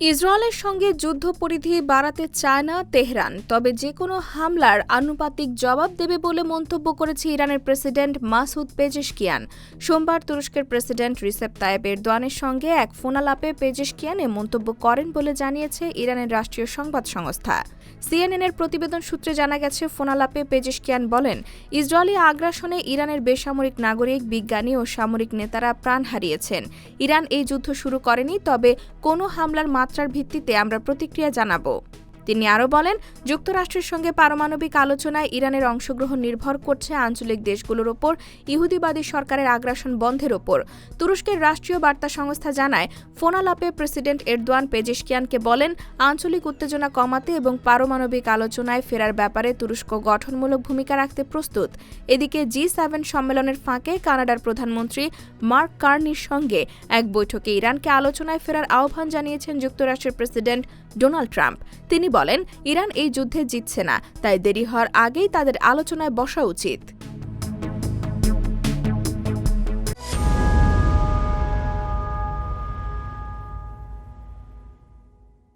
ইসরায়েলের সঙ্গে যুদ্ধ পরিধি বাড়াতে চায় না তেহরান, তবে যে কোনো হামলার আনুপাতিক জবাব দেবে বলে মন্তব্য করেছে ইরানের প্রেসিডেন্ট মাসুদ পেজেশকিয়ান। সোমবার তুরস্কের প্রেসিডেন্ট রিসেপ তায়েব এরদোয়ানের সঙ্গে এক ফোনালাপে পেজেশকিয়ান এ মন্তব্য করেন বলে জানিয়েছে ইরানের রাষ্ট্রীয় সংবাদ সংস্থা। সিএনএনের প্রতিবেদন সূত্রে জানা গেছে, ফোনালাপে পেজেশকিয়ান বলেন, ইসরায়েলি আগ্রাসনে ইরানের বেসামরিক নাগরিক, বিজ্ঞানী ও সামরিক নেতারা প্রাণ হারিয়েছেন। ইরান এই যুদ্ধ শুরু করেনি, তবে কোনো হামলার মাত্রার ভিত্তিতে আমরা প্রতিক্রিয়া জানাব। তিনি আরও বলেন, যুক্তরাষ্ট্রের সঙ্গে পারমাণবিক আলোচনায় ইরানের অংশগ্রহণ নির্ভর করছে আঞ্চলিক দেশগুলোর ওপর, ইহুদিবাদী সরকারের আগ্রাসন বন্ধের ওপর। তুরস্কের রাষ্ট্রীয় বার্তা সংস্থা জানায়, ফোনালাপে প্রেসিডেন্ট এরদোয়ান পেজেশকিয়ানকে বলেন, আঞ্চলিক উত্তেজনা কমাতে এবং পারমাণবিক আলোচনায় ফেরার ব্যাপারে তুরস্ক গঠনমূলক ভূমিকা রাখতে প্রস্তুত। এদিকে জি সেভেন সম্মেলনের ফাঁকে কানাডার প্রধানমন্ত্রী মার্ক কার্নির সঙ্গে এক বৈঠকে ইরানকে আলোচনায় ফেরার আহ্বান জানিয়েছেন যুক্তরাষ্ট্রের প্রেসিডেন্ট ডোনাল্ড ট্রাম্প। তিনি বলেন ইরান এই যুদ্ধে জিতছে না তাই দেরি হওয়ার আগেই তাদের আলোচনায় বসা উচিত।